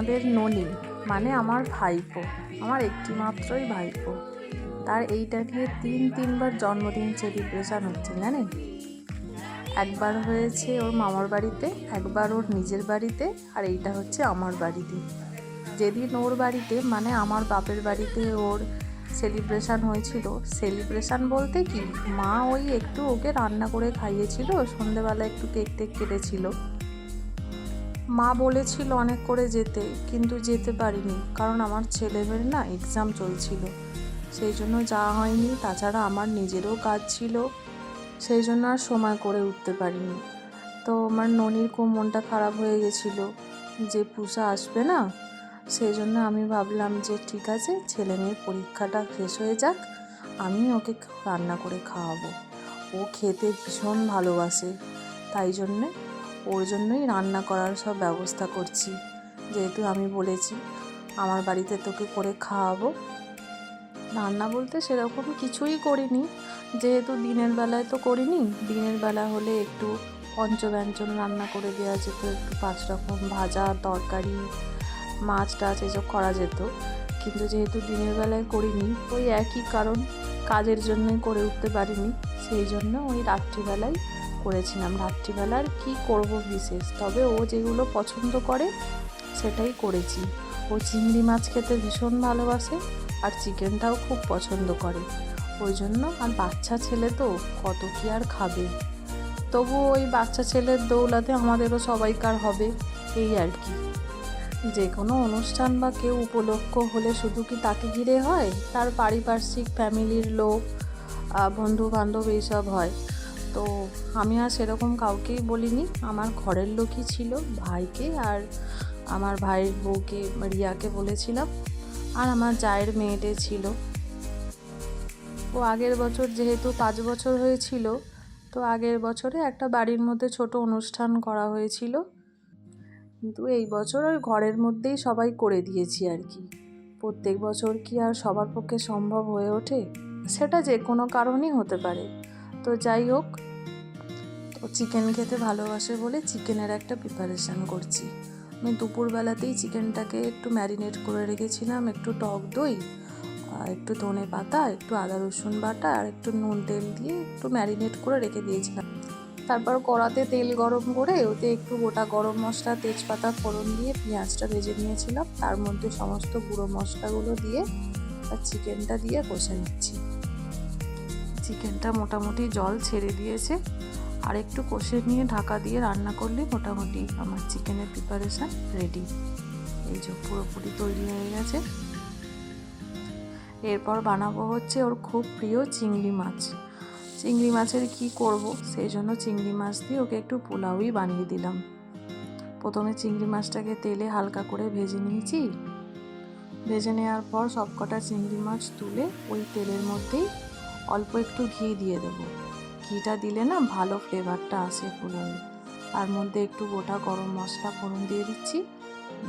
আমাদের ননি মানে আমার ভাইপো, আমার একটি মাত্রই ভাইপো। তার এইটা নিয়ে তিন তিনবার জন্মদিন সেলিব্রেশন হচ্ছে, জানেন? একবার হয়েছে ওর মামার বাড়িতে, একবার ওর নিজের বাড়িতে, আর এইটা হচ্ছে আমার বাড়িতে। যেদিন ওর বাড়িতে মানে আমার বাপের বাড়িতে ওর সেলিব্রেশন হয়েছিল সেলিব্রেশন বলতে কি? মা ওই একটু ওকে রান্না করে খাইয়েছিল, সন্ধেবেলা একটু কেক টেক কেটেছিল। মা বলেছিল অনেক করে যেতে, কিন্তু যেতে পারিনি, কারণ আমার ছেলেমেয়ের না এক্সাম চলছিল। সেই জন্য যাওয়া হয়নি, তাছাড়া আমার নিজেরও কাজ ছিল, সেই জন্য আর সময় করে উঠতে পারিনি। তো আমার ননির খুব মনটা খারাপ হয়ে গেছিল, যে পূজা আসবে না, সেই জন্য আমি ভাবলাম যে ঠিক আছে ছেলে মেয়ের পরীক্ষাটা শেষ হয়ে যাক, আমি ওকে রান্না করে খাওয়াবো। ও খেতে ভীষণ ভালোবাসে, তাই জন্যে ওর জন্যই রান্না করার সব ব্যবস্থা করছি। যেহেতু আমি বলেছি, আমার বাড়িতে তোকে করে খাওয়াবো। রান্না বলতে সেরকম কিছুই করিনি। যেহেতু দিনের বেলায় তো করিনি, দিনের বেলা হলে একটু পঞ্চব্যঞ্জন রান্না করে দেওয়া যেত, একটু পাঁচ রকম ভাজা, তরকারি, মাছ টাছ এসব করা যেত। কিন্তু যেহেতু দিনের বেলায় করিনি, ওই একই কারণ কাজের জন্যই করে উঠতে পারিনি। সেই জন্য ওই রাত্রিবেলায় করেছিলাম রাত্রিবেলার। কি করব বিশেষ? তবে ও যেগুলো পছন্দ করে, সেটাই করেছি। ও চিংড়ি মাছ খেতে ভীষণ ভালোবাসে আর চিকেনটাও খুব পছন্দ করে। ওই জন্য আর বাচ্চা ছেলে তো, কত কি আর খাবে? তবু ওই বাচ্চা ছেলের দৌলাতে আমাদেরও সবাইকার হবে, এই আর কি। যে কোনো অনুষ্ঠান বা কেউ উপলক্ষ হলে শুধু কি তাকে ঘিরে হয়? তার পারিপার্শ্বিক ফ্যামিলির লোক বন্ধু বান্ধব এইসব হয়। তো আমি আর সেরকম কাউকেই বলিনি। আমার ঘরের লোকই ছিল, ভাইকে আর আমার ভাইয়ের বউকে, রিয়াকে বলেছিলাম। আর আমার জায়ের মেয়েটে ছিল। ও আগের বছর যেহেতু পাঁচ বছর হয়েছিল, তো আগের বছরে একটা বাড়ির মধ্যে ছোট অনুষ্ঠান করা হয়েছিল। কিন্তু এই বছর ওই ঘরের মধ্যেই সবাই করে দিয়েছি আর কি। প্রত্যেক বছর কি আর সবার পক্ষে সম্ভব হয়ে ওঠে? সেটা যে কোনো কারণেই হতে পারে। তো যাই হোক তো চিকেন খেতে ভালোবাসে বলে চিকেনের একটা প্রিপারেশান করছি। আমি দুপুরবেলাতেই চিকেনটাকে একটু ম্যারিনেট করে রেখেছিলাম, একটু টক দই, আর একটু ধনে পাতা, একটু আদা রসুন বাটা, আর একটু নুন তেল দিয়ে একটু ম্যারিনেট করে রেখে দিয়েছিলাম। তারপর কড়াতে তেল গরম করে ওতে একটু গোটা গরম মশলা, তেজপাতা, ফোড়ন দিয়ে পেঁয়াজটা ভেজে নিয়েছিলাম। তার মধ্যে সমস্ত গুঁড়ো মশলাগুলো দিয়ে আর চিকেনটা দিয়ে কষে নিচ্ছি। চিকেনটা মোটামুটি জল ছেড়ে দিয়েছে। আর একটু কষে নিয়ে ঢাকা দিয়ে রান্না করলে মোটামুটি আমার চিকেনের প্রিপারেশান রেডি এই যে পুরোপুরি তৈরি হয়ে গেছে। এরপর বানাবো হচ্ছে ওর খুব প্রিয় চিংড়ি মাছ। চিংড়ি মাছের কি করব? সেই জন্য চিংড়ি মাছ দিয়ে ওকে একটু পোলাওই বানিয়ে দিলাম। প্রথমে চিংড়ি মাছটাকে তেলে হালকা করে ভেজে নিয়েছি। ভেজে নেওয়ার পর সবকটা চিংড়ি মাছ তুলে ওই তেলের মধ্যেই অল্প একটু ঘি দিয়ে দেবো। ঘিটা দিলে না ভালো ফ্লেভারটা আসে পোলাওয়ে তার মধ্যে একটু গোটা গরম মশলা ফোড়ন দিয়ে দিচ্ছি,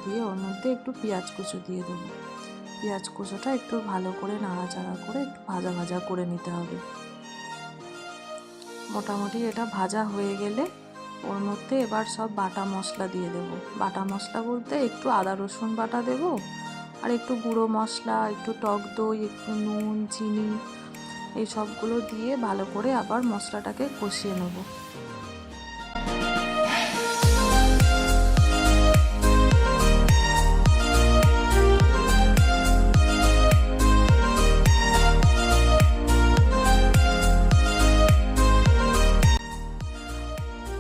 দিয়ে ওর মধ্যে একটু পেঁয়াজ কুচো দিয়ে দেবো। পেঁয়াজ কুচোটা একটু ভালো করে নাড়াচাড়া করে একটু ভাজা ভাজা করে নিতে হবে। মোটামুটি এটা ভাজা হয়ে গেলে ওর মধ্যে এবার সব বাটা মশলা দিয়ে দেব। বাটা মশলা বলতে একটু আদা রসুন বাটা দেব, আর একটু গুঁড়ো মশলা, একটু টক দই, একটু নুন, চিনি এই সবগুলো দিয়ে ভালো করে আবার মশলাটাকে কষিয়ে নেব।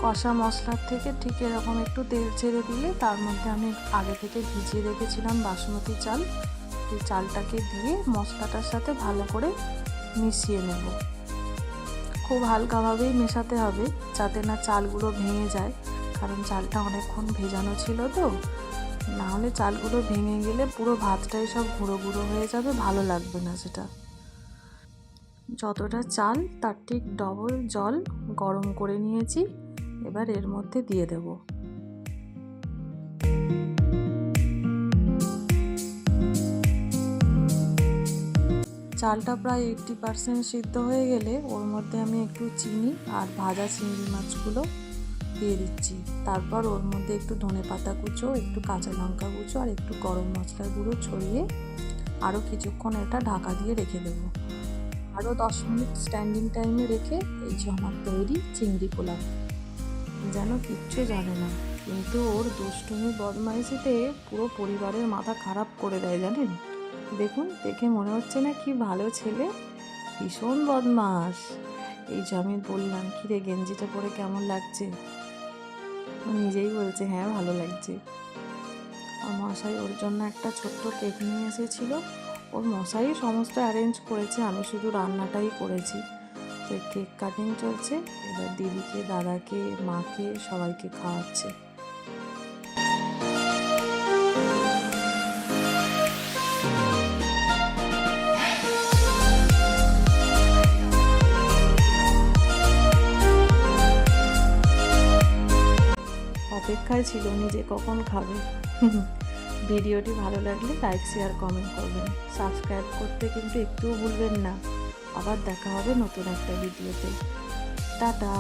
কষা মশলার থেকে ঠিক এরকম একটু তেল ছেড়ে দিলে তার মধ্যে আমি আগে থেকে ভিজিয়ে রেখেছিলাম বাসমতি চাল। চালটাকে দিয়ে মশলাটার সাথে ভালো করে মিশিয়ে নেব। খুব হালকাভাবেই মেশাতে হবে যাতে না চালগুলো ভেঙে যায়, কারণ চালটা অনেকক্ষণ ভেজানো ছিল তো। নাহলে চালগুলো ভেঙে গেলে পুরো ভাতটাই সব গুঁড়ো গুঁড়ো হয়ে যাবে, ভালো লাগবে না সেটা। যতটা চাল তার ঠিক ডবল জল গরম করে নিয়েছি, এবার এর মধ্যে দিয়ে দেবো। চালটা প্রায় এইটটি পারসেন্ট সিদ্ধ হয়ে গেলে ওর মধ্যে আমি একটু চিনি আর ভাজা চিংড়ি মাছগুলো দিয়ে দিচ্ছি। তারপর ওর মধ্যে একটু ধনে পাতা কুচো, একটু কাঁচা লঙ্কা কুচো আর একটু গরম মশলার গুঁড়ো ছড়িয়ে আরও কিছুক্ষণ এটা ঢাকা দিয়ে রেখে দেবো। আরও দশ মিনিট স্ট্যান্ডিং টাইমে রেখে এই যে আমার তৈরি চিংড়ি পোলাও। যেন কিচ্ছু জানে না, কিন্তু ওর দুষ্টুমি, বদমাইশিতে পুরো পরিবারের মাথা খারাপ করে দেয় জানেন? দেখুন, দেখে মনে হচ্ছে না কি ভালো ছেলে। ভীষণ বদমাস এই যে আমি বললাম কি রে গেঞ্জিটা পরে কেমন লাগছে? ও নিজেই বলছে হ্যাঁ ভালো লাগছে। আর মশাই, ওর জন্য একটা ছোট্ট কেক নিয়ে এসেছিল। ওর মশাই সমস্ত অ্যারেঞ্জ করেছে, আমি শুধু রান্নাটাই করেছি। তো কেক কাটিং চলছে। এবার দিদিকে, দাদাকে, মাকে সবাইকে খাওয়াচ্ছে। অপেক্ষায় ছিল নিজে কখন খাবে। ভিডিওটি ভালো লাগলে লাইক শেয়ার কমেন্ট করবেন। সাবস্ক্রাইব করতে কিন্তু একটুও ভুলবেন না। আবার দেখা হবে নতুন একটা ভিডিওতে। টাটা।